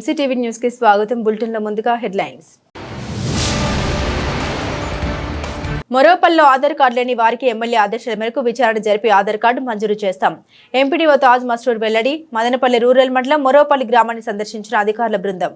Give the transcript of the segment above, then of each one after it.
MCTV న్యూస్కి స్వాగతం. బులెటిన్లో ముందుగా హెడ్లైన్స్. మొరోపల్లో ఆధార్ కార్డు లేని వారికి ఎమ్మెల్యే ఆదేశాల మేరకు విచారణ జరిపి ఆధార్ కార్డు మంజూరు చేస్తాం. ఎంపీడీఓ తాజ్ మస్టూర్ వెల్లడి మదనపల్లి రూరల్ మండలం మొరోపల్లి గ్రామాన్ని సందర్శించిన అధికారుల బృందం.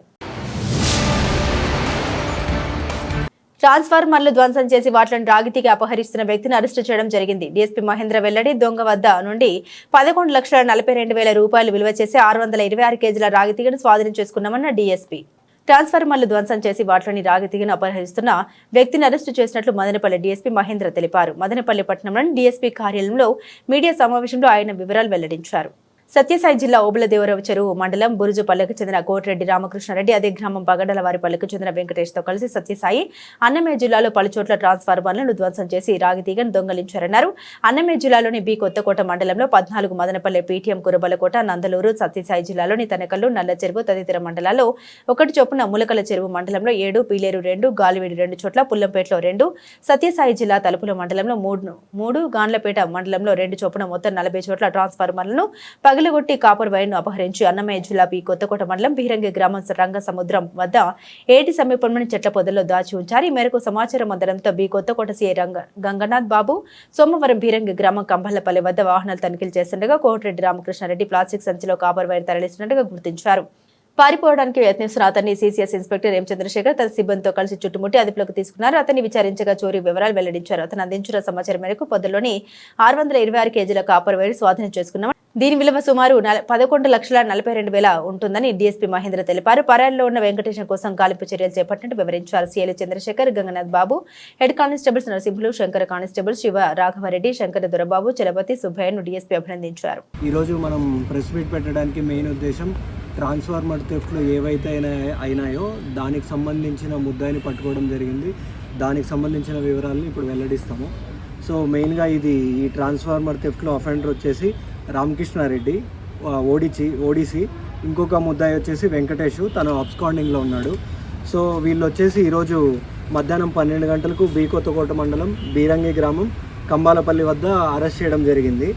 ట్రాన్స్ఫార్మర్లు ధ్వంసం చేసి వాటిని రాగితీకి అపహరిస్తున్న వ్యక్తిని అరెస్టు చేయడం జరిగింది. డీఎస్పీ మహేంద్ర వెల్లడి దొంగ వద్ద నుండి పదకొండు లక్షల నలభై రెండు వేల రూపాయలు విలువ చేసి ఆరు వందల ఇరవై ఆరు కేజీల రాగితీగను స్వాధీనం చేసుకున్నామన్న డీఎస్పీ. ట్రాన్స్ఫార్మర్లు ధ్వంసం చేసి వాటిని రాగితీగను అపహరిస్తున్న వ్యక్తిని అరెస్టు చేసినట్లు మదనపల్లి డీఎస్పీ మహేంద్ర తెలిపారు. మదనపల్లి పట్టణంలోని డీఎస్పీ కార్యాలయంలో మీడియా సమావేశంలో ఆయన వివరాలు వెల్లడించారు. సత్యసాయి జిల్లా ఓబులదేవరవ చెరువు మండలం బురుజుపల్లెకు చెందిన కోటిరెడ్డి రామకృష్ణారెడ్డి అదే గ్రామం పగడల వారిపల్లెకు చెందిన వెంకటేష్తో కలిసి సత్యసాయి అన్నమయ్య జిల్లాలో పలు చోట్ల ట్రాన్స్ఫార్మర్లను ధ్వంసం చేసి రాగితీగను దొంగలించారన్నారు. అన్నమయ్య జిల్లాలోని బి కొత్తకోట మండలంలో పద్నాలుగు మదనపల్లె పీటీఎం కురబలకోట నందలూరు సత్యసాయి జిల్లాలోని తనకల్లు నల్ల చెరువు తదితర మండలాల్లో ఒకటి చొప్పున ములకల చెరువు మండలంలో ఏడు పీలేరు రెండు గాలివీడు రెండు చోట్ల పుల్లంపేటలో రెండు సత్యసాయి జిల్లా తలుపుల మండలంలో మూడు మూడు గాన్లపేట మండలంలో రెండు చొప్పున మొత్తం నలభై చోట్ల ట్రాన్స్ఫార్మర్లను పగలగొట్టి కాపర్ వైర్ను అపహరించి అన్నమయ్య జిల్లా పి కొత్తకోట మండలం బీరంగి గ్రామం రంగ సముద్రం వద్ద ఏటి సమీపంలోని చెట్ల పొదల్లో దాచి ఉంచారు. ఈ మేరకు సమాచారం అందడంతో బి కొత్తకోట సీఐ రంగ గంగనాథ్ బాబు సోమవారం బీరంగి గ్రామం కంబళ్ళపల్లి వద్ద వాహనాలు తనిఖీలు చేస్తుండగా కోటిరెడ్డి రామకృష్ణారెడ్డి ప్లాస్టిక్ సంచిలో కాపర్ వైర్ తరలిస్తున్నట్టుగా గుర్తించారు. పారిపోవడానికి యత్నిస్తున్న అతన్ని సీసీఎస్ ఇన్స్పెక్టర్ ఎం చంద్రశేఖర్ తన సిబ్బందితో కలిసి చుట్టుముట్టి అదుపులోకి తీసుకున్నారు. అతన్ని విచారించగా చోరీ వివరాలు వెల్లడించారు. అతను అందించిన సమాచారం మేరకు పొద్దులోని ఆరు వందల ఇరవై ఆరు కేజీల కాపర్ వైర్ స్వాధీనం చేసుకున్నాం దీని విలువ సుమారు నల- పదకొండు లక్షల నలభై రెండు వేల ఉంటుందని డీఎస్పీ మహేంద్ర తెలిపారు. పరాయిలో ఉన్న వెంకటేశం కోసం గాలింపు చర్యలు చేపట్టినట్టు వివరించారు CL Chandrasekhar Gangnath Babu head constables Narasimhulu Shankara constable Siva Raghavareddy Shankara Dorababu Chalapathi సుబ్బయ్యను DSP అభినందించారు. ఈరోజు మనం ప్రెస్ మీట్ పెట్టడానికి మెయిన్ ఉద్దేశం ట్రాన్స్ఫార్మర్ థెఫ్ట్లు ఏవైతే అయినా- అయినాయో దానికి సంబంధించిన ముద్దాయిని పట్టుకోవడం జరిగింది. దానికి సంబంధించిన వివరాలను ఇప్పుడు వెల్లడిస్తాము. సో మెయిన్గా ఇది ఈ ట్రాన్స్ఫార్మర్ థెఫ్ట్లో అఫెండర్ వచ్చేసి రామకృష్ణారెడ్డి ఓడిచి ఓడిసి ఇంకొక ముద్దాయి వచ్చేసి వెంకటేష్ తను అబ్స్కాండింగ్లో ఉన్నాడు. సో వీళ్ళు వచ్చేసి ఈరోజు మధ్యాహ్నం పన్నెండు గంటలకు బీ కొత్తకోట మండలం బీరంగి గ్రామం కంబాలపల్లి వద్ద అరెస్ట్ చేయడం జరిగింది.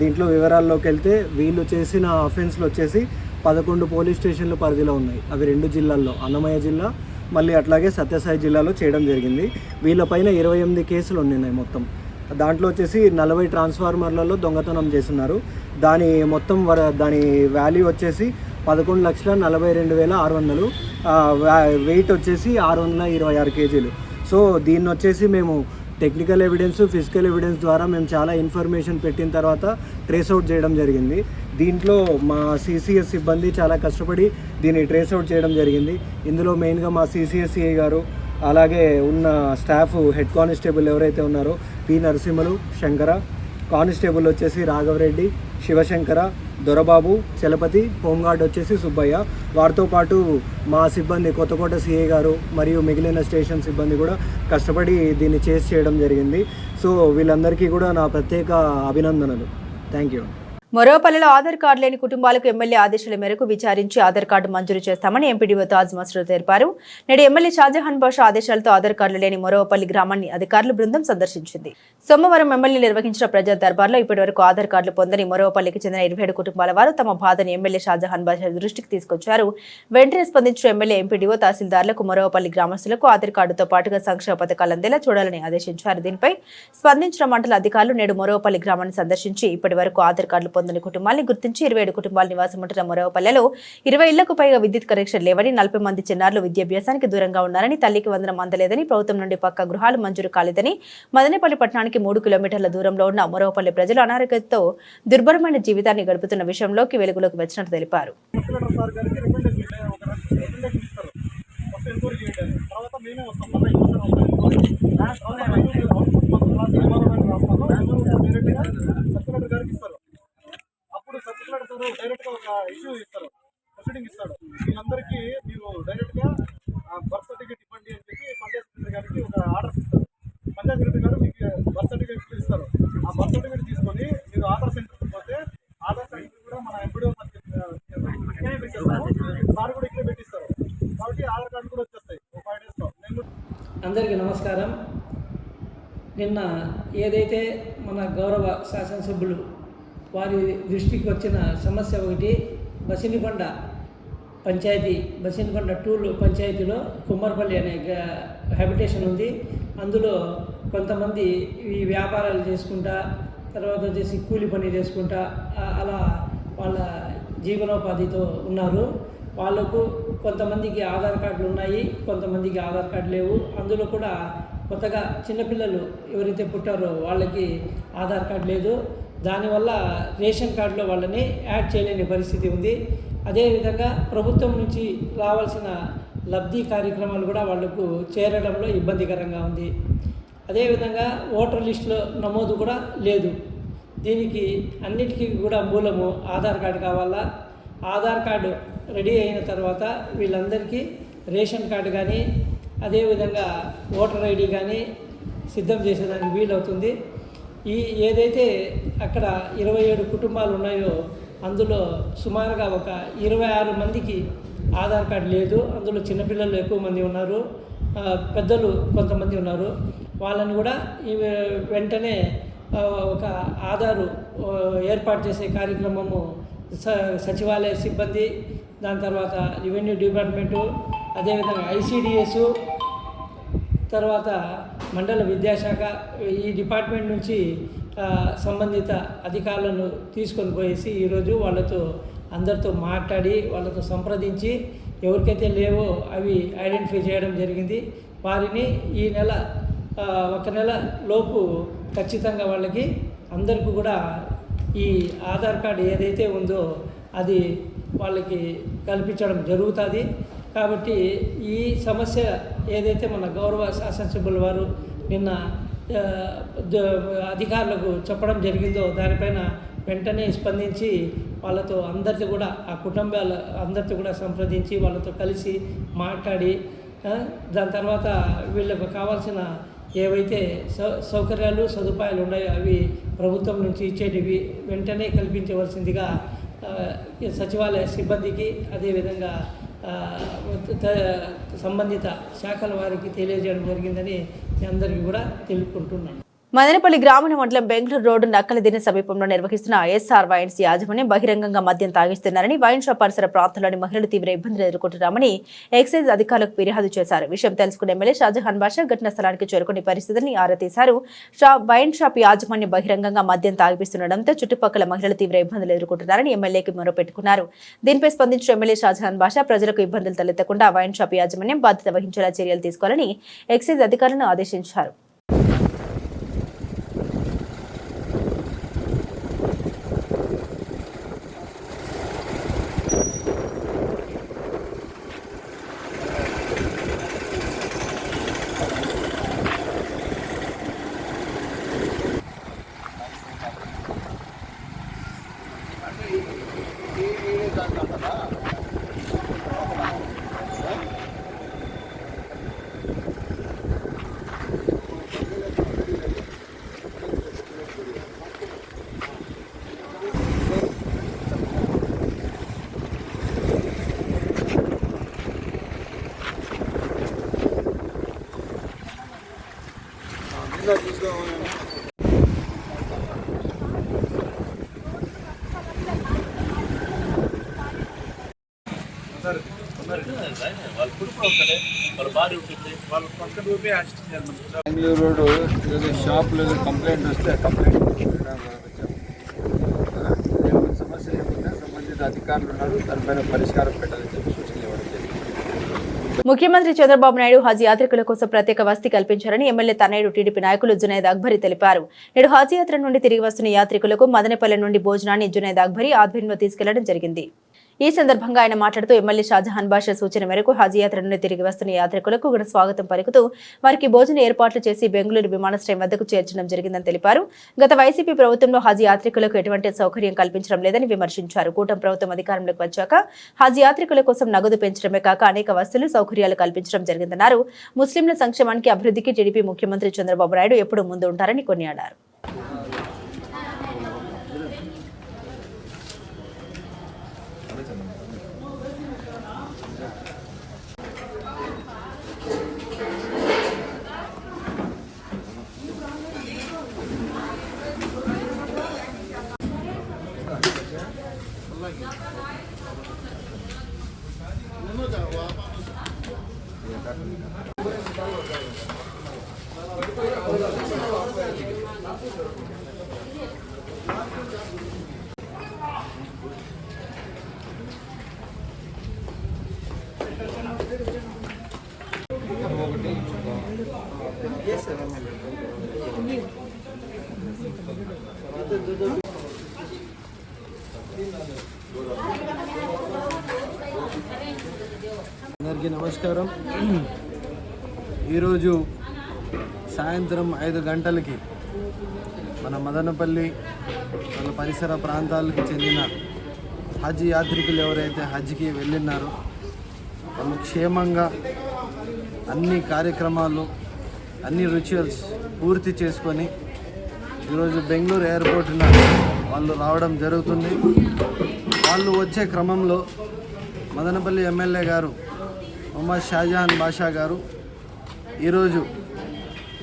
దీంట్లో వివరాల్లోకి వెళ్తే వీళ్ళు చేసిన అఫెన్స్లు వచ్చేసి పదకొండు పోలీస్ స్టేషన్ల పరిధిలో ఉన్నాయి. అవి రెండు జిల్లాల్లో అన్నమయ్య జిల్లా మళ్ళీ అట్లాగే సత్యసాయి జిల్లాలో చేయడం జరిగింది. వీళ్ళపైన ఇరవై ఎనిమిది కేసులు ఉన్నాయి మొత్తం. దాంట్లో వచ్చేసి నలభై ట్రాన్స్ఫార్మర్లలో దొంగతనం చేస్తున్నారు. దాని మొత్తం వర దాని వాల్యూ వచ్చేసి పదకొండు లక్షల నలభై రెండు వేల ఆరు వందలు. వెయిట్ వచ్చేసి ఆరు వందల ఇరవై ఆరు కేజీలు. సో దీన్ని వచ్చేసి మేము టెక్నికల్ ఎవిడెన్స్ ఫిజికల్ ఎవిడెన్స్ ద్వారా మేము చాలా ఇన్ఫర్మేషన్ పెట్టిన తర్వాత ట్రేస్ అవుట్ చేయడం జరిగింది. దీంట్లో మా సిసిఎస్ సిబ్బంది చాలా కష్టపడి దీన్ని ట్రేస్ అవుట్ చేయడం జరిగింది. ఇందులో మెయిన్గా మా సిసిఎస్సిఐ గారు అలాగే ఉన్న స్టాఫ్ హెడ్ కానిస్టేబుల్ ఎవరైతే ఉన్నారో పి నరసింహలు శంకర. కానిస్టేబుల్ వచ్చేసి రాఘవరెడ్డి శివశంకర దొరబాబు చలపతి హోంగార్డ్ వచ్చేసి సుబ్బయ్య. వారితో పాటు మా సిబ్బంది కొత్తకోట సిఏ గారు మరియు మిగిలిన స్టేషన్ సిబ్బంది కూడా కష్టపడి దీన్ని చేసి చేయడం జరిగింది. సో వీళ్ళందరికీ కూడా నా ప్రత్యేక అభినందనలు. Thank you. మరోపల్లిలో ఆధార్ కార్డు లేని కుటుంబాలకు ఎమ్మెల్యే ఆదేశాల మేరకు విచారించి ఆధార్ కార్డు మంజూరు చేస్తామని ఎంపీడీఓ తాజ్ మసరూ తెలిపారు. నేడు ఎమ్మెల్యే షాజహాన్ బాషా ఆదేశాలతో ఆధార్ కార్డులు లేని మరోపల్లి గ్రామాన్ని అధికారుల బృందం సందర్శించింది. సోమవారం ఎమ్మెల్యే నిర్వహించిన ప్రజా దర్బార్లో ఇప్పటివరకు ఆధార్ కార్డులు పొందని మరోపల్లికి చెందిన ఇరవై ఏడు కుటుంబాల వారు తమ బాధను ఎమ్మెల్యే షాజహాన్ బాషా దృష్టికి తీసుకొచ్చారు. వెంటనే స్పందించిన ఎమ్మెల్యే ఎంపీడీఓ తహసీల్దార్లకు మరోపల్లి గ్రామస్తులకు ఆధార్ కార్డుతో పాటుగా సంక్షేమ పథకాలు అందేలా చూడాలని ఆదేశించారు. దీనిపై స్పందించిన మండల అధికారులు నేడు మరోపల్లి గ్రామాన్ని సందర్శించి ఇప్పటి వరకు ఆధార్ కార్డులు పొందని కుటుంబాన్ని గుర్తించి ఇరవై ఏడు కుటుంబాలు నివాసం ఉంటున్న మొరవపల్లెలో ఇరవై ఇళ్ళకు పైగా విద్యుత్ కనెక్షన్ లేవని నలభై మంది చిన్నారులు విద్యాభ్యాసానికి దూరంగా ఉన్నారని తల్లికి వందనం అందలేదని ప్రభుత్వం నుండి పక్క గృహాలు మంజూరు కాలేదని మదనపల్లి పట్టణానికి మూడు కిలోమీటర్ల దూరంలో ఉన్న మొరవపల్లి ప్రజలు అనారోగ్యంతో దుర్భరమైన జీవితాన్ని గడుపుతున్న విషయంలోకి వెలుగులోకి వచ్చినట్టు తెలిపారు డైరెక్ట్గా గారికి ఇస్తారు మాట్లాడతారు డైరెక్ట్గా డైరెక్ట్గా ఒక ఇష్యూ ఇస్తారు. ప్రొసీడింగ్ ఇస్తాడు. వీళ్ళందరికీ మీరు డైరెక్ట్గా బర్త్ సర్టిఫికేట్ ఇవ్వండి అని చెప్పి పంచాయత్ సెక్రటరీ గారికి ఒక ఆర్డర్ ఇస్తారు. పంచాయత్ సెక్రటరీ గారు మీకు బర్త్ సర్టిఫికేట్ ఇస్తారు. ఆ బర్త్ సర్టిఫికేట్ తీసుకొని మీరు ఆధార్ సెంటర్కి పోతే ఆధార్ సెంటర్ కూడా మన ఎంపీడీ సార్ కూడా ఇక్కడే పెట్టిస్తారు. కాబట్టి ఆధార్ కార్డు కూడా వచ్చేస్తాయి. ఒక ఫైవ్ డేస్లో నేను అందరికీ నమస్కారం. నిన్న ఏదైతే మన గౌరవ శాసనసభ్యులు వారి దృష్టికి వచ్చిన సమస్య ఒకటి బసినికొండ పంచాయతీ బసినికొండ టూల్ పంచాయతీలో కుమ్మరపల్లి అనే హ్యాబిటేషన్ ఉంది. అందులో కొంతమంది ఈ వ్యాపారాలు చేసుకుంటా తర్వాత వచ్చేసి కూలి పని చేసుకుంటా అలా వాళ్ళ జీవనోపాధితో ఉన్నారు. వాళ్ళకు కొంతమందికి ఆధార్ కార్డులు ఉన్నాయి కొంతమందికి ఆధార్ కార్డు లేవు. అందులో కూడా కొత్తగా చిన్నపిల్లలు ఎవరైతే పుట్టారో వాళ్ళకి ఆధార్ కార్డు లేదు. దానివల్ల రేషన్ కార్డులో వాళ్ళని యాడ్ చేయలేని పరిస్థితి ఉంది. అదేవిధంగా ప్రభుత్వం నుంచి రావాల్సిన లబ్ధి కార్యక్రమాలు కూడా వాళ్ళకు చేరడంలో ఇబ్బందికరంగా ఉంది. అదేవిధంగా ఓటర్ లిస్టులో నమోదు కూడా లేదు. దీనికి అన్నిటికీ కూడా మూలము ఆధార్ కార్డు కావాలా? ఆధార్ కార్డు రెడీ అయిన తర్వాత వీళ్ళందరికీ రేషన్ కార్డు కానీ అదేవిధంగా ఓటర్ ఐడి కానీ సిద్ధం చేసేదానికి వీలవుతుంది. ఈ ఏదైతే అక్కడ ఇరవై ఏడు కుటుంబాలు ఉన్నాయో అందులో సుమారుగా ఒక ఇరవై ఆరు మందికి ఆధార్ కార్డు లేదు. అందులో చిన్నపిల్లలు ఎక్కువ మంది ఉన్నారు. పెద్దలు కొంతమంది ఉన్నారు. వాళ్ళని కూడా ఈ వెంటనే ఒక ఆధారు ఏర్పాటు చేసే కార్యక్రమము స సచివాలయ సిబ్బంది దాని తర్వాత రెవెన్యూ డిపార్ట్మెంటు అదేవిధంగా ఐసిడిఎస్ తర్వాత మండల విద్యాశాఖ ఈ డిపార్ట్మెంట్ నుంచి సంబంధిత అధికారులను తీసుకొని పోయేసి ఈరోజు వాళ్ళతో అందరితో మాట్లాడి వాళ్ళతో సంప్రదించి ఎవరికైతే లేవో అవి ఐడెంటిఫై చేయడం జరిగింది. వారిని ఈ నెల ఒక నెల లోపు ఖచ్చితంగా వాళ్ళకి అందరికీ కూడా ఈ ఆధార్ కార్డు ఏదైతే ఉందో అది వాళ్ళకి కల్పించడం జరుగుతుంది. కాబట్టి ఈ సమస్య ఏదైతే మన గౌరవ శాసనసభ్యుల వారు నిన్న అధికారులకు చెప్పడం జరిగిందో దానిపైన వెంటనే స్పందించి వాళ్ళతో అందరితో కూడా ఆ కుటుంబాల అందరితో కూడా సంప్రదించి వాళ్ళతో కలిసి మాట్లాడి దాని తర్వాత వీళ్ళకు కావాల్సిన ఏవైతే సౌ సౌకర్యాలు సదుపాయాలు ఉన్నాయో అవి ప్రభుత్వం నుంచి ఇచ్చేటివి వెంటనే కల్పించవలసిందిగా సచివాలయ సిబ్బందికి అదేవిధంగా సంబంధిత శాఖల వారికి తెలియజేయడం జరిగిందని అందరికీ కూడా తెలుపుకుంటున్నాను. మదనపల్లి గ్రామీణ మండలం బెంగళూరు రోడ్డు నక్కల దిన సమీపంలో నిర్వహిస్తున్న ఎస్ఆర్ వైన్స్ యాజమాన్యం బహిరంగంగా మద్యం తాగిస్తున్నారని వైన్ షాప్ పరిసర ప్రాంతంలోని మహిళలు తీవ్ర ఇబ్బందులు ఎదుర్కొంటున్నామని ఎక్సైజ్ అధికారులకు ఫిర్యాదు చేశారు. విషయం తెలుసుకున్న ఎమ్మెల్యే షాజహాన్ బాషా ఘటనా స్థలానికి చేరుకుని పరిస్థితిని ఆరా తీశారు. వైన్ షాప్ యాజమాన్యం బహిరంగంగా మద్యం తాగిపిస్తుండటంతో చుట్టుపక్కల మహిళలు తీవ్ర ఇబ్బందులు ఎదుర్కొంటున్నారని ఎమ్మెల్యేకి మొరపెట్టుకున్నారు. దీనిపై స్పందించిన ఎమ్మెల్యే షాజహాన్ బాషా ప్రజలకు ఇబ్బందులు తలెత్తకుండా వైన్ షాప్ యాజమాన్యం బాధ్యత వహించేలా చర్యలు తీసుకోవాలని ఎక్సైజ్ అధికారులను ఆదేశించారు. బెంగళూరు రోడ్డు ఏదో షాప్లో ఏదో కంప్లైంట్ వస్తే కంప్లైంట్ ఏమైనా సమస్య ఏమున్నా సంబంధిత అధికారులు ఉన్నారు దానిపైన పరిష్కారం పెట్టాలని చెప్పి సూచనలు ఇవ్వడం జరిగింది. ముఖ్యమంత్రి చంద్రబాబు నాయుడు హజ్ యాత్రికుల కోసం ప్రత్యేక వసతి కల్పించారని ఎమ్మెల్యే తనయుడు టీడీపీ నాయకులు జునైద్ అక్బరి తెలిపారు. నేడు హజ్ యాత్ర నుండి తిరిగి వస్తున్న యాత్రికులకు మదనపల్లె నుండి భోజనాన్ని జునైద్ అక్బరి ఆధ్వర్యంలో తీసుకెళ్ళడం జరిగింది. ఈ సందర్భంగా ఆయన మాట్లాడుతూ ఎమ్మెల్యే షాజహాన్ బాషా సూచన మేరకు హజ్ యాత్ర నుండి తిరిగి వస్తున్న యాత్రికులకు స్వాగతం పలుకుతూ వారికి భోజన ఏర్పాట్లు చేసి బెంగళూరు విమానాశ్రయం వద్దకు చేర్చడం జరిగిందని తెలిపారు. గత వైసీపీ ప్రభుత్వంలో హజ్ యాత్రికులకు ఎటువంటి సౌకర్యం కల్పించడం లేదని విమర్శించారు. కూటమి ప్రభుత్వం అధికారంలోకి వచ్చాక హజ్ యాత్రికుల కోసం నగదు పెంచడమే కాక అనేక వసతులు సౌకర్యాలు కల్పించడం జరిగిందన్నారు. ముస్లింల సంక్షేమానికి అభివృద్ధికి టీడీపీ ముఖ్యమంత్రి చంద్రబాబు నాయుడు ఎప్పుడూ ముందు ఉంటారని కొనియాడారు. అందరికీ నమస్కారం. ఈరోజు సాయంత్రం ఐదు గంటలకి మన మదనపల్లి మన పరిసర ప్రాంతాలకు చెందిన హజ్ యాత్రికులు ఎవరైతే హజ్కి వెళ్ళినారో వాళ్ళు క్షేమంగా అన్ని కార్యక్రమాలు అన్ని రిచువల్స్ పూర్తి చేసుకొని ఈరోజు బెంగళూరు ఎయిర్పోర్ట్న వాళ్ళు రావడం జరుగుతుంది. వాళ్ళు వచ్చే క్రమంలో మదనపల్లి ఎమ్మెల్యే గారు మొహమ్మద్ షాజహాన్ బాషా గారు. ఈరోజు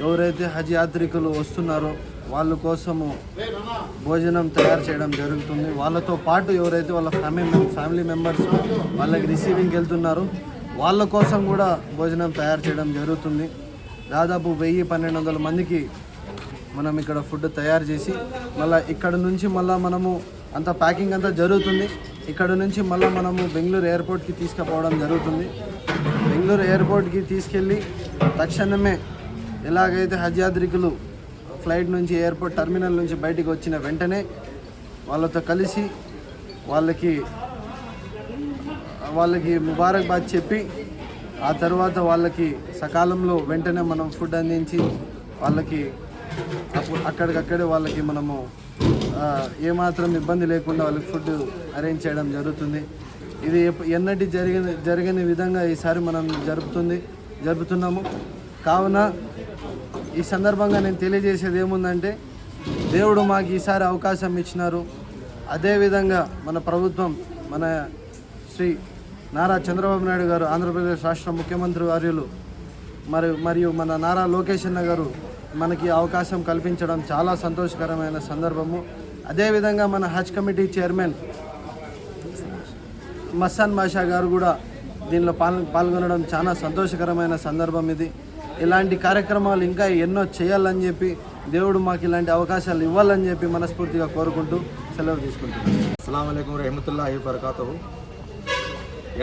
ఎవరైతే హజ్ యాత్రికులు వస్తున్నారో వాళ్ళ కోసము భోజనం తయారు చేయడం జరుగుతుంది. వాళ్ళతో పాటు ఎవరైతే వాళ్ళ ఫ్యామిలీ ఫ్యామిలీ మెంబర్స్ వాళ్ళకి రిసీవింగ్కి వెళ్తున్నారో వాళ్ళ కోసం కూడా భోజనం తయారు చేయడం జరుగుతుంది. దాదాపు వెయ్యి పన్నెండు వందల మందికి మనం ఇక్కడ ఫుడ్ తయారు చేసి మళ్ళీ ఇక్కడ నుంచి మళ్ళీ మనము అంత ప్యాకింగ్ అంతా జరుగుతుంది. ఇక్కడ నుంచి మళ్ళీ మనము బెంగళూరు ఎయిర్పోర్ట్కి తీసుకుపోవడం జరుగుతుంది. బెంగళూరు ఎయిర్పోర్ట్కి తీసుకెళ్ళి తక్షణమే ఎలాగైతే హజ్ యాత్రికులు ఫ్లైట్ నుంచి ఎయిర్పోర్ట్ టర్మినల్ నుంచి బయటకు వచ్చిన వెంటనే వాళ్ళతో కలిసి వాళ్ళకి వాళ్ళకి ముబారక్బాద్ చెప్పి ఆ తర్వాత వాళ్ళకి సకాలంలో వెంటనే మనం ఫుడ్ అందించి వాళ్ళకి అక్కడికక్కడే వాళ్ళకి మనము ఏమాత్రం ఇబ్బంది లేకుండా వాళ్ళకి ఫుడ్ అరేంజ్ చేయడం జరుగుతుంది. ఇది ఎన్నటి జరిగిన జరిగిన విధంగా ఈసారి మనం జరుపుతుంది జరుపుతున్నాము. కావున ఈ సందర్భంగా నేను తెలియజేసేది ఏముందంటే దేవుడు మాకు ఈసారి అవకాశం ఇచ్చినారు. అదేవిధంగా మన ప్రభుత్వం మన శ్రీ నారా చంద్రబాబు నాయుడు గారు ఆంధ్రప్రదేశ్ రాష్ట్ర ముఖ్యమంత్రి వర్యులు మరి మరియు మన నారా లోకేష్ అన్న గారు మనకి అవకాశం కల్పించడం చాలా సంతోషకరమైన సందర్భము. అదేవిధంగా మన హజ్ కమిటీ చైర్మన్ మస్తాన్ బాషా గారు కూడా దీనిలో పాల్గొనడం చాలా సంతోషకరమైన సందర్భం ఇది. ఇలాంటి కార్యక్రమాలు ఇంకా ఎన్నో చేయాలని చెప్పి దేవుడు మాకు ఇలాంటి అవకాశాలు ఇవ్వాలని చెప్పి మనస్ఫూర్తిగా కోరుకుంటూ సెలవు తీసుకుంటున్నాను అస్సలం రహమతుల్లా రహమతుల్లాహి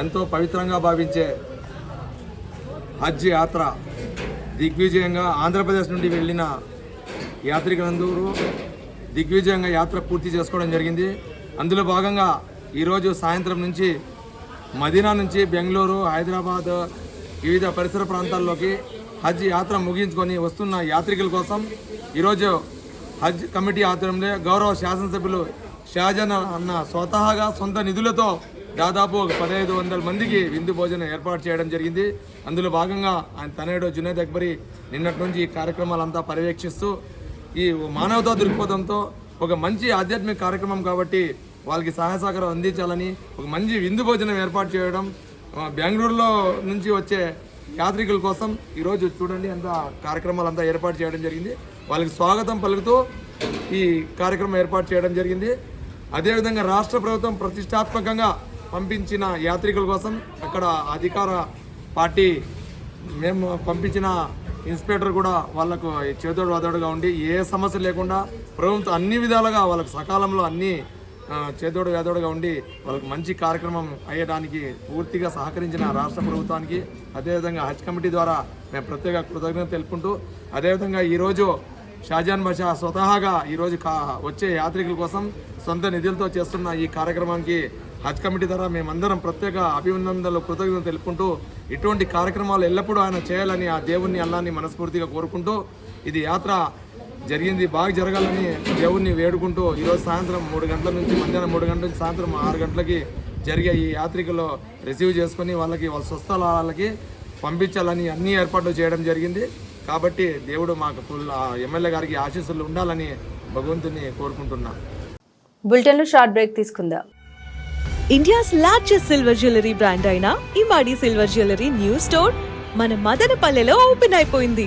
ఎంతో పవిత్రంగా భావించే హజ్ యాత్ర దిగ్విజయంగా ఆంధ్రప్రదేశ్ నుండి వెళ్ళిన యాత్రికులందరూ దిగ్విజయంగా యాత్ర పూర్తి చేసుకోవడం జరిగింది. అందులో భాగంగా ఈరోజు సాయంత్రం నుంచి మదీనా నుంచి బెంగళూరు హైదరాబాద్ వివిధ పరిసర ప్రాంతాల్లోకి హజ్ యాత్ర ముగించుకొని వస్తున్న యాత్రికుల కోసం ఈరోజు హజ్ కమిటీ ఆధ్వర్యంలో గౌరవ శాసనసభ్యులు షాజన్ అన్న స్వతహాగా సొంత నిధులతో దాదాపు ఒక పదహైదు వందల మందికి విందు భోజనం ఏర్పాటు చేయడం జరిగింది. అందులో భాగంగా ఆయన తనయుడు జునేద్ అక్బరి నిన్నటి నుంచి ఈ కార్యక్రమాలంతా పర్యవేక్షిస్తూ ఈ మానవతా దృక్పథంతో ఒక మంచి ఆధ్యాత్మిక కార్యక్రమం కాబట్టి వాళ్ళకి సహాయ సహకారం అందించాలని ఒక మంచి విందు భోజనం ఏర్పాటు చేయడం బెంగళూరులో నుంచి వచ్చే యాత్రికుల కోసం ఈరోజు చూడండి అంత కార్యక్రమాలు అంతా ఏర్పాటు చేయడం జరిగింది. వాళ్ళకి స్వాగతం పలుకుతూ ఈ కార్యక్రమం ఏర్పాటు చేయడం జరిగింది. అదేవిధంగా రాష్ట్ర ప్రభుత్వం ప్రతిష్టాత్మకంగా పంపించిన యాత్రికుల కోసం అక్కడ అధికార పార్టీ మేము పంపించిన ఇన్స్పెక్టర్ కూడా వాళ్ళకు చేదోడు వాదోడుగా ఉండి ఏ సమస్య లేకుండా ప్రభుత్వం అన్ని విధాలుగా వాళ్ళకు సకాలంలో అన్ని చేదోడు వేదోడుగా ఉండి వాళ్ళకి మంచి కార్యక్రమం అయ్యడానికి పూర్తిగా సహకరించిన రాష్ట్ర ప్రభుత్వానికి అదేవిధంగా హజ్ కమిటీ ద్వారా మేము ప్రత్యేక కృతజ్ఞత తెలుపుకుంటూ అదేవిధంగా ఈరోజు షాజాన్ బషా స్వతహాగా ఈరోజు కా వచ్చే యాత్రికుల కోసం సొంత నిధులతో చేస్తున్న ఈ కార్యక్రమానికి హజ్ కమిటీ ద్వారా మేమందరం ప్రత్యేక అభినందనలు కృతజ్ఞతలు తెలుపుకుంటూ ఇటువంటి కార్యక్రమాలు ఎల్లప్పుడూ ఆయన చేయాలని ఆ దేవుణ్ణి అల్లాన్ని మనస్ఫూర్తిగా కోరుకుంటూ ఇది యాత్ర జరిగింది. బాగా జరగాలని దేవుణ్ణి వేడుకుంటూ ఈరోజు సాయంత్రం మూడు గంటల నుంచి మధ్యాహ్నం మూడు గంటల నుంచి సాయంత్రం ఆరు గంటలకి జరిగే ఈ యాత్రికులు రిసీవ్ చేసుకొని వాళ్ళకి వాళ్ళ స్వస్థలాలకి పంపించాలని అన్ని ఏర్పాట్లు చేయడం జరిగింది. కాబట్టి దేవుడు మాకు ఫుల్ ఎమ్మెల్యే గారికి ఆశీస్సులు ఉండాలని భగవంతుని కోరుకుంటున్నాను బులెటిన్లో షార్ట్ బ్రేక్ తీసుకుందాం. India's largest silver jewellery brand అయిన Emmadi silver jewellery new store మన మదనపల్లెలో ఓపెన్ అయిపోయింది.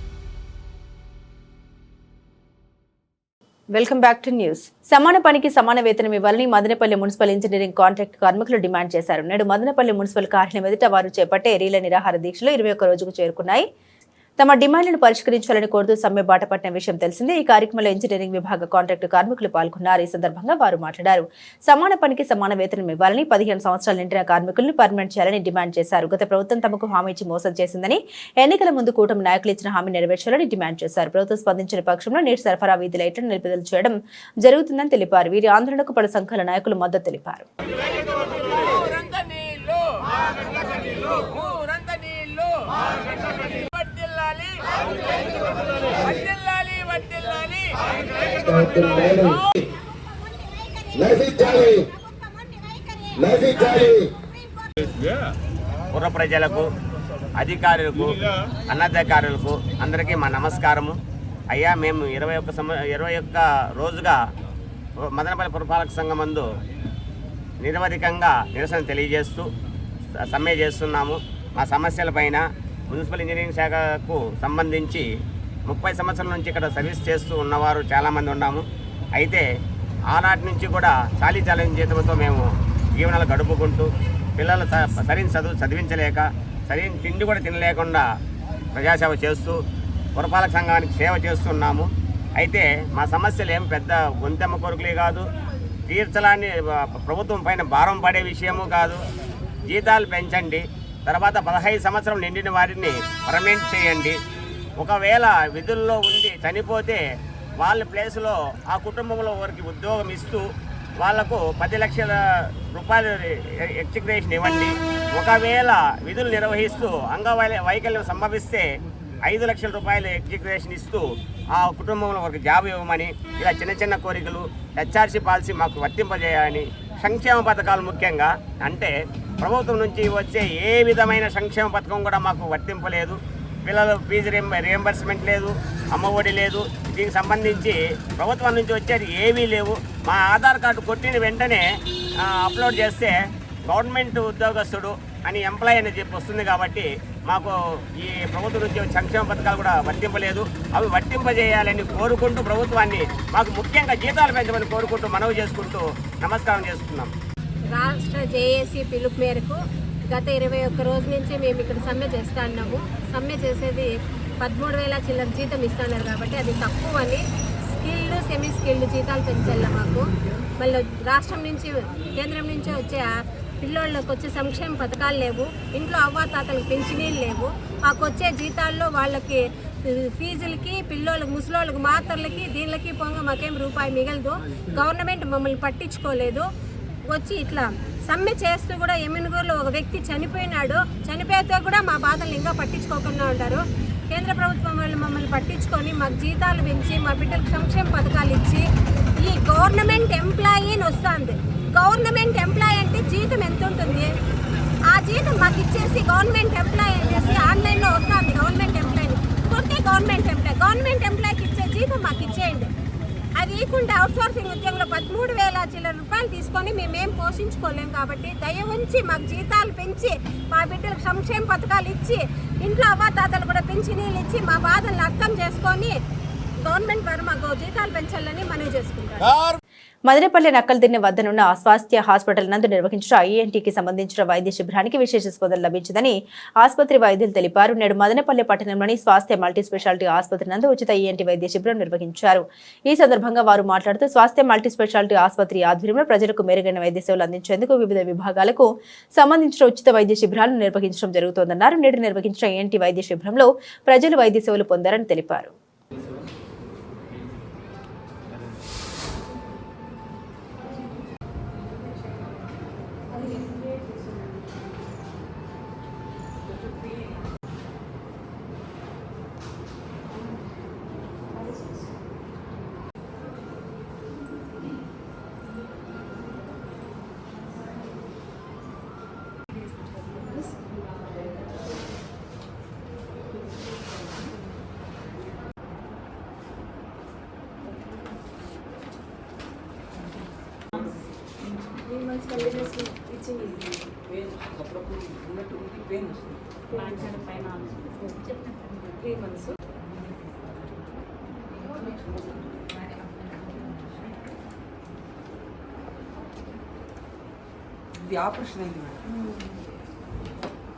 welcome back to news సమాన పనికి సమాన వేతనం ఇవ్వాలని మదనపల్లి మున్సిపల్ ఇంజనీరింగ్ కాంట్రాక్ట్ కార్మికులు డిమాండ్ చేశారు. నేడు మదనపల్లి మున్సిపల్ కార్యాలయం ఎదుట వారు చేపట్టే రీల నిరాహార దీక్షలు ఇరవై ఒక్క రోజుకు చేరుకున్నాయి. తమ డిమాండ్లను పరిష్కరించాలని కోరుతూ సమ్మె బాట పట్టిన విషయం తెలిసిందే. ఈ కార్యక్రమంలో ఇంజనీరింగ్ విభాగ కాంట్రాక్టు కార్మికులు పాల్గొన్నారు. ఈ సందర్భంగా వారు మాట్లాడారు. సమాన పనికి సమాన వేతనం ఇవ్వాలని పదిహేను సంవత్సరాలు నిండిన కార్మికులను పర్మనెంట్ చేయాలని డిమాండ్ చేశారు. గత ప్రభుత్వం తమకు హామీ ఇచ్చి మోసం చేసిందని ఎన్నికల ముందు కూటమి నాయకులు ఇచ్చిన హామీ నెరవేర్చాలని డిమాండ్ చేశారు. ప్రభుత్వం స్పందించిన పక్షంలో నీటి సరఫరా వీధి లైట్లను నిలుపుదల చేయడం జరుగుతుందని తెలిపారు. వీరి ఆందోళనకు పలు సంఘాల నాయకులు మద్దతు తెలిపారు. వడ్డిల్లాలి పుర ప్రజలకు అధికారులకు అన్నధికారులకు అందరికీ మా నమస్కారము. అయ్యా మేము ఇరవై ఒక్క సమ ఇరవై ఒక్క రోజుగా మదనపల్లి పురపాలక సంఘం మందు నిరవధికంగా నిరసన తెలియజేస్తూ సమ్మె చేస్తున్నాము. మా సమస్యలపైన మున్సిపల్ ఇంజనీరింగ్ శాఖకు సంబంధించి ముప్పై సంవత్సరాల నుంచి ఇక్కడ సర్వీస్ చేస్తూ ఉన్నవారు చాలామంది ఉన్నాము. అయితే ఆనాటి నుంచి కూడా చాలీ చాలని జీతంతో మేము జీవనాలు గడుపుకుంటూ పిల్లలు స- సరైన చదువు చదివించలేక సరైన తిండి కూడా తినలేకుండా ప్రజాసేవ చేస్తూ పురపాలక సంఘానికి సేవ చేస్తున్నాము అయితే మా సమస్యలు ఏం పెద్ద గొంతెమ్మ కొరకులే కాదు. తీర్చలాన్ని ప్రభుత్వం పైన భారం పడే విషయము కాదు. జీతాలు పెంచండి. తర్వాత పదహైదు సంవత్సరం నిండిన వారిని పర్మనెంట్ చేయండి. ఒకవేళ విధుల్లో ఉండి చనిపోతే వాళ్ళ ప్లేస్లో ఆ కుటుంబంలో వారికి ఉద్యోగం ఇస్తూ వాళ్ళకు పది లక్షల రూపాయలు ఎక్స్టిగ్రేషన్ ఇవ్వండి. ఒకవేళ విధులు నిర్వహిస్తూ అంగవై వైకల్యం సంభవిస్తే ఐదు లక్షల రూపాయలు ఎగ్జిక్యూషన్ ఇస్తూ ఆ కుటుంబంలో ఒక జాబ్ ఇవ్వమని ఇలా చిన్న చిన్న కోరికలు హెచ్ఆర్సీ పాలసీ మాకు వర్తింపజేయాలని సంక్షేమ పథకాలు ముఖ్యంగా అంటే ప్రభుత్వం నుంచి వచ్చే ఏ విధమైన సంక్షేమ పథకం కూడా మాకు వర్తింపలేదు పిల్లలు ఫీజు రియంబర్స్మెంట్ లేదు అమ్మఒడి లేదు. దీనికి సంబంధించి ప్రభుత్వం నుంచి వచ్చేది ఏమీ లేవు. మా ఆధార్ కార్డు కొట్టిన వెంటనే అప్లోడ్ చేస్తే గవర్నమెంట్ ఉద్యోగస్తుడు అని ఎంప్లాయ్ అని చెప్పి వస్తుంది కాబట్టి మాకు ఈ ప్రభుత్వం నుంచి సంక్షేమ పథకాలు కూడా వర్తింపలేదు అవి వర్తింపజేయాలని కోరుకుంటూ ప్రభుత్వాన్ని మాకు ముఖ్యంగా జీతాలు పెంచమని కోరుకుంటూ మనవి చేసుకుంటూ నమస్కారం చేసుకున్నాం. రాష్ట్ర జేఏసీ పిలుపు మేరకు గత ఇరవై ఒక్క రోజు నుంచి మేము ఇక్కడ సమ్మె చేస్తా ఉన్నాము సమ్మె చేసేది పదమూడు వేల చిల్లర జీతం ఇస్తున్నారు కాబట్టి అది తక్కువ అని స్కిల్డ్ సెమీ స్కిల్డ్ జీతాలు పెంచాల మాకు. మళ్ళీ రాష్ట్రం నుంచి కేంద్రం నుంచి వచ్చే పిల్లోళ్ళకి వచ్చే సంక్షేమ పథకాలు లేవు. ఇంట్లో అవ్వాతాతలకు పెన్షనీలు లేవు. మాకు వచ్చే జీతాల్లో వాళ్ళకి ఫీజులకి పిల్లోళ్ళకి ముసలోళ్ళకి మాత్రలకి దీనిలకి పొంగ మాకేం రూపాయి మిగలదు. గవర్నమెంట్ మమ్మల్ని పట్టించుకోలేదు. వచ్చి ఇట్లా సమ్మె చేస్తూ కూడా ఎమ్మెన్గూరులో ఒక వ్యక్తి చనిపోయినాడు. చనిపోతే కూడా మా బాధలు ఇంకా పట్టించుకోకుండా ఉంటారు. కేంద్ర ప్రభుత్వం వాళ్ళు మమ్మల్ని పట్టించుకొని మాకు జీతాలు పెంచి మా బిడ్డలకు సంక్షేమ పథకాలు ఇచ్చి ఈ గవర్నమెంట్ ఎంప్లాయీని వస్తుంది గవర్నమెంట్ ఎంప్లాయీ అంటే జీతం ఎంత ఉంటుంది? ఆ జీతం మాకు ఇచ్చేసి గవర్నమెంట్ ఎంప్లాయీ అనేసి ఆన్లైన్లో వస్తుంది గవర్నమెంట్ ఎంప్లాయీ కొట్టే గవర్నమెంట్ ఎంప్లాయీ. గవర్నమెంట్ ఎంప్లాయీకి ఇచ్చే జీతం మాకు ఇచ్చేయండి. ఇవ్వకుండా అవుట్సోర్సింగ్ ఉద్యోగంలో పదమూడు వేల చిల్లర రూపాయలు తీసుకొని మేమేం పోషించుకోలేం కాబట్టి దయ ఉంచి మాకు జీతాలు పెంచి మా బిడ్డలకు సంక్షేమ పథకాలు ఇచ్చి ఇంట్లో అవ్వాతాతలు కూడా పెన్షనీలు ఇచ్చి మా బాధలను అర్థం చేసుకొని గవర్నమెంట్ వారు మాకు జీతాలు పెంచాలని మనవి చేసుకుంటారు మదనపల్లి నక్కలదిన్నె వద్దనున్న స్వాస్థ్య హాస్పిటల్ నందు నిర్వహించిన ఐఎన్టీకి సంబంధించిన వైద్య శిబిరానికి విశేష స్పందన లభించిందని ఆసుపత్రి వైద్యులు తెలిపారు. నేడు మదనపల్లి పట్టణంలోని స్వాస్థ్య మల్టీ స్పెషాలిటీ ఆసుపత్రి నందు ఉచిత ఈఎన్టీ వైద్య శిబిరం నిర్వహించారు. ఈ సందర్భంగా వారు మాట్లాడుతూ స్వాస్థ్య మల్టీ స్పెషాలిటీ ఆసుపత్రి ఆధ్వర్యంలో ప్రజలకు మెరుగైన వైద్య సేవలు అందించేందుకు వివిధ విభాగాలకు సంబంధించిన ఉచిత వైద్య శిబిరాలను నిర్వహించడం జరుగుతోందన్నారు. నేడు నిర్వహించిన ఈఎన్టీ వైద్య శిబిరంలో ప్రజలు వైద్య సేవలు పొందారని తెలిపారు. ఇది ఆపరేషన్ అయింది మేడం.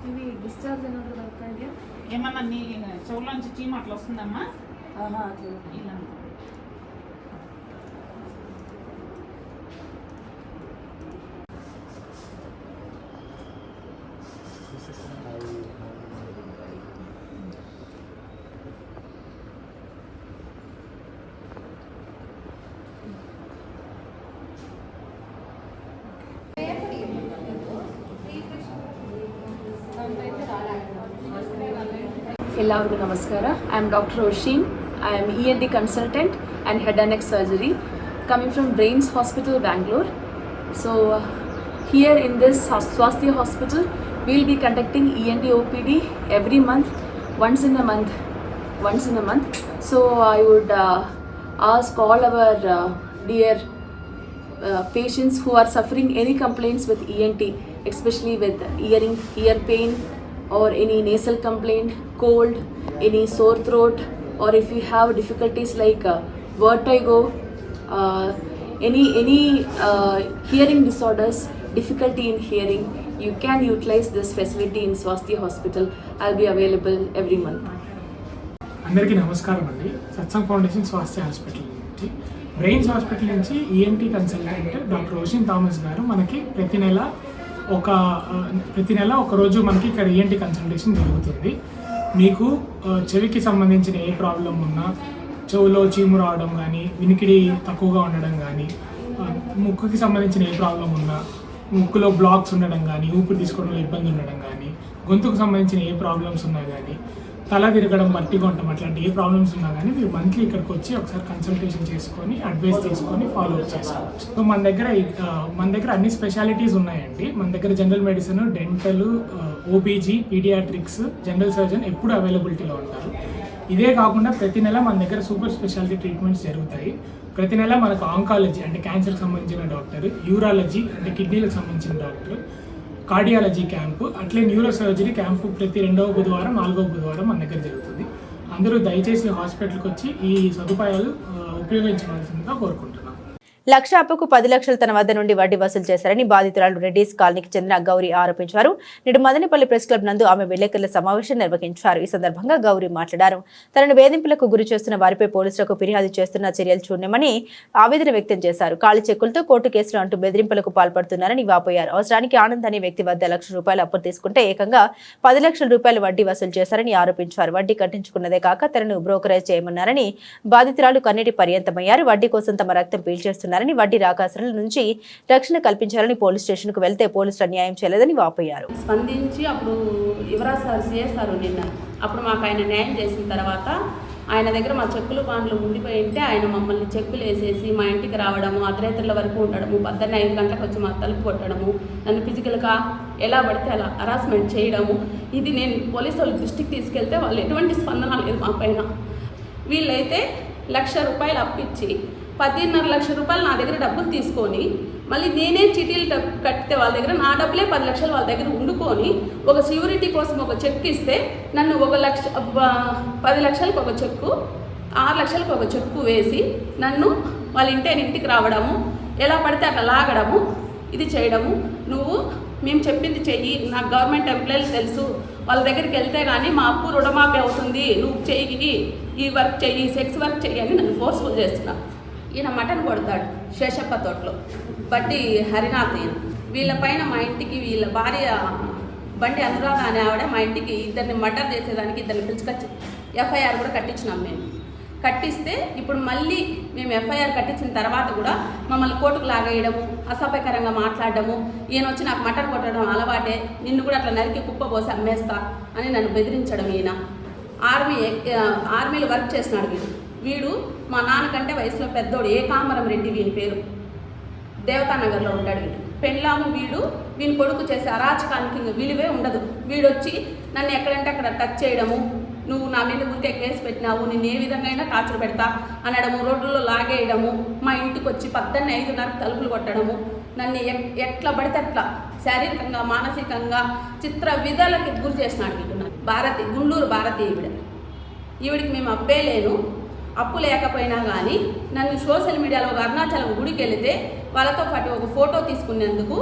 ఇవి డిశ్చార్జ్ అయినప్పుడు ఏమన్నా నీ చెవులోంచి చీమ అట్లా వస్తుందమ్మా? ఇలా. ಎಲ್ಲರಿಗೂ ನಮಸ್ಕಾರ I am doctor Roshin I am E N D consultant and head and neck surgery coming from Brains hospital Bangalore so here in this Swasthya hospital will be conducting E N D O P D every month once in a month once in a month. So I would uh, ask all our uh, dear uh, patients who are suffering any complaints with ENT, especially with earring, ear pain, or any nasal complaint, cold, any sore throat, or if you have difficulties like uh, vertigo, uh, any any uh, hearing disorders, difficulty in hearing, you can utilize this facility in Swasti Hospital. I'll be available every month. అందరికీ నమస్కారం అండి Satsang foundation Swasthya hospital నుంచి Brains hospital నుంచి ENT consultant doctor Roshan Thomas garu మనకి ప్రతి నెల ఒక ప్రతి నెల ఒక రోజు మనకి ఇక్కడ ఈఎన్టీ కన్సల్టేషన్ జరుగుతుంది. మీకు చెవికి సంబంధించిన ఏ ప్రాబ్లం ఉన్నా చెవులో చీము రావడం కానీ వినికిడి తక్కువగా ఉండడం కానీ ముక్కుకి సంబంధించిన ఏ ప్రాబ్లం ఉన్నా ముక్కులో బ్లాక్స్ ఉండడం కానీ ఊపిరి తీసుకోవడంలో ఇబ్బంది ఉండడం కానీ గొంతుకు సంబంధించిన ఏ ప్రాబ్లమ్స్ ఉన్నా కానీ తల తిరగడం మట్టిగా ఉండటం అట్లాంటి ఏ ప్రాబ్లమ్స్ ఉన్నా కానీ మీరు మంత్లీ ఇక్కడికి వచ్చి ఒకసారి కన్సల్టేషన్ చేసుకొని అడ్వైస్ తీసుకొని ఫాలో అప్ చేసుకోవచ్చు. సో మన దగ్గర మన దగ్గర అన్ని స్పెషాలిటీస్ ఉన్నాయండి. మన దగ్గర general medicine dental OBG paediatrics general surgeon ఎప్పుడు అవైలబిలిటీలో ఉంటారు. ఇదే కాకుండా ప్రతి నెల మన దగ్గర సూపర్ స్పెషాలిటీ ట్రీట్మెంట్స్ జరుగుతాయి. ప్రతి నెల మనకు ఆంకాలజీ అంటే క్యాన్సర్కి సంబంధించిన డాక్టర్ యూరాలజీ అంటే కిడ్నీలకు సంబంధించిన డాక్టర్ కార్డియాలజీ క్యాంపు అట్లే న్యూరో సర్జరీ క్యాంపు ప్రతి రెండవ బుధవారం నాలుగవ బుధవారం మన దగ్గర జరుగుతుంది. అందరూ దయచేసి హాస్పిటల్కి వచ్చి ఈ సదుపాయాలు ఉపయోగించవలసిందిగా కోరుకుంటున్నాను లక్ష అప్పుకు పది లక్షలు తన వద్ద నుండి వడ్డీ వసూలు చేశారని బాధితురాలు రెడ్డిస్ కాలనీకి చెందిన గౌరీ ఆరోపించారు. నేడు మదనపల్లి ప్రెస్ క్లబ్ నందు ఆమె విలేకరుల సమావేశం నిర్వహించారు. ఈ సందర్భంగా గౌరి మాట్లాడారు. తనను వేధింపులకు గురి చేస్తున్న వారిపై పోలీసులకు ఫిర్యాదు చేస్తున్న చర్యలు చూడమని ఆవేదన వ్యక్తం చేశారు. ఖాళీ చెక్కులతో కోర్టు కేసులు అంటూ బెదిరింపులకు పాల్పడుతున్నారని వాపోయారు. అవసరానికి ఆనంద్ అనే వ్యక్తి వద్ద లక్ష రూపాయలు అప్పు తీసుకుంటే ఏకంగా పది లక్షల రూపాయలు వడ్డీ వసూలు చేశారని ఆరోపించారు. వడ్డీ కట్టించుకున్నదే కాక తనను బ్రోకరేజ్ చేయమన్నారని బాధితురాలు కన్నీటి పర్యంతమయ్యారు. వడ్డీ కోసం తమ రక్తం పీల్చేస్తున్నారు చేస్తున్నారని వడ్డీ రాకాసుల నుంచి రక్షణ కల్పించాలని పోలీస్ స్టేషన్కు వెళ్తే పోలీసులు న్యాయం చేయలేదని వాపోయారు. స్పందించి అప్పుడు యువరాజ్ సార్ సిఎస్ సార్ నిన్న అప్పుడు మాకు ఆయన న్యాయం చేసిన తర్వాత ఆయన దగ్గర మా చెక్కులు బాండ్లు ఉండిపోయి ఉంటే ఆయన మమ్మల్ని చెక్కులు వేసేసి మా ఇంటికి రావడము అర్ధరాత్రుల వరకు ఉండడము పద్దెన్న ఐదు గంటలకు వచ్చి మా తలుపు కొట్టడము నన్ను ఫిజికల్గా ఎలా పడితే అలా హరాస్మెంట్ చేయడము ఇది నేను పోలీసు వాళ్ళ దృష్టికి తీసుకెళ్తే వాళ్ళు ఎటువంటి స్పందన లేదు మా పైన. వీళ్ళైతే లక్ష రూపాయలు అప్పిచ్చి పదిన్నర లక్ష రూపాయలు నా దగ్గర డబ్బులు తీసుకొని మళ్ళీ నేనే చిటీలు కట్టితే వాళ్ళ దగ్గర నా డబ్బులే పది లక్షలు వాళ్ళ దగ్గర ఉండుకొని ఒక సెక్యూరిటీ కోసం ఒక చెక్ ఇస్తే నన్ను ఒక లక్ష పది లక్షలకు ఒక చెక్కు ఆరు లక్షలకు ఒక చెక్కు వేసి నన్ను వాళ్ళ ఇంటి ఇంటికి రావడము ఎలా పడితే అట్లా లాగడము ఇది చేయడము. నువ్వు మేము చెప్పింది చెయ్యి నాకు గవర్నమెంట్ ఎంప్లాయీలు తెలుసు వాళ్ళ దగ్గరికి వెళ్తే కానీ మా అప్పు రుణమాఫీ అవుతుంది నువ్వు చెయ్యి ఈ వర్క్ చెయ్యి సెక్స్ వర్క్ చెయ్యి అని నన్ను ఫోర్స్ఫుల్ చేస్తున్నా. ఈయన మటన్ కొడతాడు శేషప్ప తోటలో బట్టి హరినాథ్ ఈయన. వీళ్ళ పైన మా ఇంటికి వీళ్ళ భార్య బండి అనురాధ అనే ఆవిడ మా ఇంటికి ఇద్దరిని మర్డర్ చేసేదానికి ఇద్దరిని పిలుచుకొచ్చి ఎఫ్ఐఆర్ కూడా కట్టించినాం మేము. కట్టిస్తే ఇప్పుడు మళ్ళీ మేము ఎఫ్ఐఆర్ కట్టించిన తర్వాత కూడా మమ్మల్ని కోర్టుకు లాగేయడము అసభ్యకరంగా మాట్లాడడము ఈయన వచ్చి నాకు మటన్ కొట్టడం అలవాటే నిన్ను కూడా అట్లా నరికి కుప్ప పోసి అమ్మేస్తా అని నన్ను బెదిరించడం ఈయన. ఆర్మీ ఆర్మీలో వర్క్ చేసినాడు వీడు. వీడు మా నాన్నకంటే వయసులో పెద్దోడు. ఏకాంబరం రెడ్డి వీని పేరు? దేవతానగర్లో ఉంటాడు వీడు. పెళ్ళాము వీడు. వీని కొడుకు చేసే అరాచకానికి ఇంక విలువే ఉండదు. వీడొచ్చి నన్ను ఎక్కడంటే అక్కడ టచ్ చేయడము నువ్వు నా మీద ఊరికే కేసు పెట్టినావు నేను ఏ విధంగా అయినా టార్చర్ పెడతా అనడము రోడ్లలో లాగేయడము మా ఇంటికి వచ్చి పద్దెన్న ఐదున్నరకు తలుపులు కొట్టడము నన్ను ఎట్లా పడితే అట్లా శారీరకంగా మానసికంగా చిత్ర విధాలకి గురి చేసినాడు వీడు భారతి గుండూరు భారతి ఈవిడ. ఈవిడికి మేము అబ్బే లేను. అప్పు లేకపోయినా కానీ నన్ను సోషల్ మీడియాలో ఒక అరుణాచలం గుడికి వెళితే వాళ్ళతో పాటు ఒక ఫోటో తీసుకునేందుకు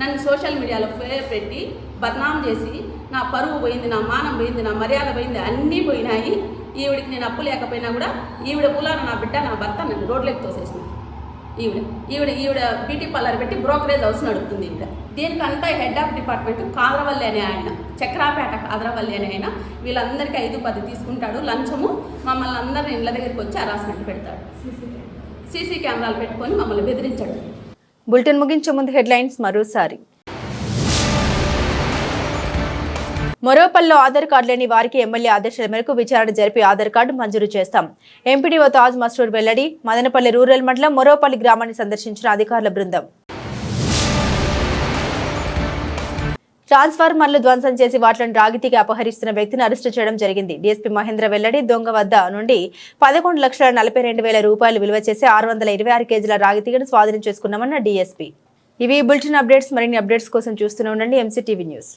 నన్ను సోషల్ మీడియాలో పేరు పెట్టి బద్నాం చేసి నా పరువు పోయింది నా మానం పోయింది నా మర్యాద పోయింది అన్నీ పోయినాయి. ఈవిడికి నేను అప్పు లేకపోయినా కూడా ఈవిడ పులాన నా బిడ్డ నా భర్త నన్ను రోడ్లోకి తోసేసింది. ఈవిడ ఈవిడ ఈవిడ బ్యూటీ పార్లర్ పెట్టి బ్రోకరేజ్ హౌస్ నడుపుతుంది ఈవిడ. దీనికంతా హెడ్ ఆఫ్ డిపార్ట్మెంట్ కాదరవల్లి అనే ఆయన చక్రాపేట కాదరవల్లి అనే ఆయన వీళ్ళందరికీ ఐదు పది తీసుకుంటాడు. లంచము మమ్మల్ని అందరిని ఇళ్ళ దగ్గరికి వచ్చి హరాస్మెంట్ పెడతాడు. సీసీ కెమెరాలు పెట్టుకొని మమ్మల్ని బెదిరించాడు. బులెటిన్ ముగించే ముందు హెడ్లైన్స్ మరోసారి. మరోపల్లిలో ఆధార్ కార్డు లేని వారికి ఎమ్మెల్యే ఆదేశాల మేరకు విచారణ జరిపి ఆధార్ కార్డు మంజూరు చేస్తాం. ఎంపీడీఓ తాజ్ మస్టూర్ వెల్లడి మదనపల్లి రూరల్ మండలం మరోపల్లి గ్రామాన్ని సందర్శించిన అధికారుల బృందం. ట్రాన్స్ఫార్మర్లు ధ్వంసం చేసి వాటిలను రాగితీకి అపహరిస్తున్న వ్యక్తిని అరెస్టు చేయడం జరిగింది. డీఎస్పీ మహేంద్ర వెల్లడి దొంగ వద్ద నుండి పదకొండు లక్షల నలభై రెండు వేల రూపాయలు విలువ చేసి ఆరు వందల ఇరవై ఆరు కేజీల రాగితీగను స్వాధీనం చేసుకున్నామన్న డీఎస్పీ. ఇవి బులెటిన్ అప్డేట్స్ మరిన్ని అప్డేట్స్ కోసం చూస్తూనే ఉండండి. MCTV news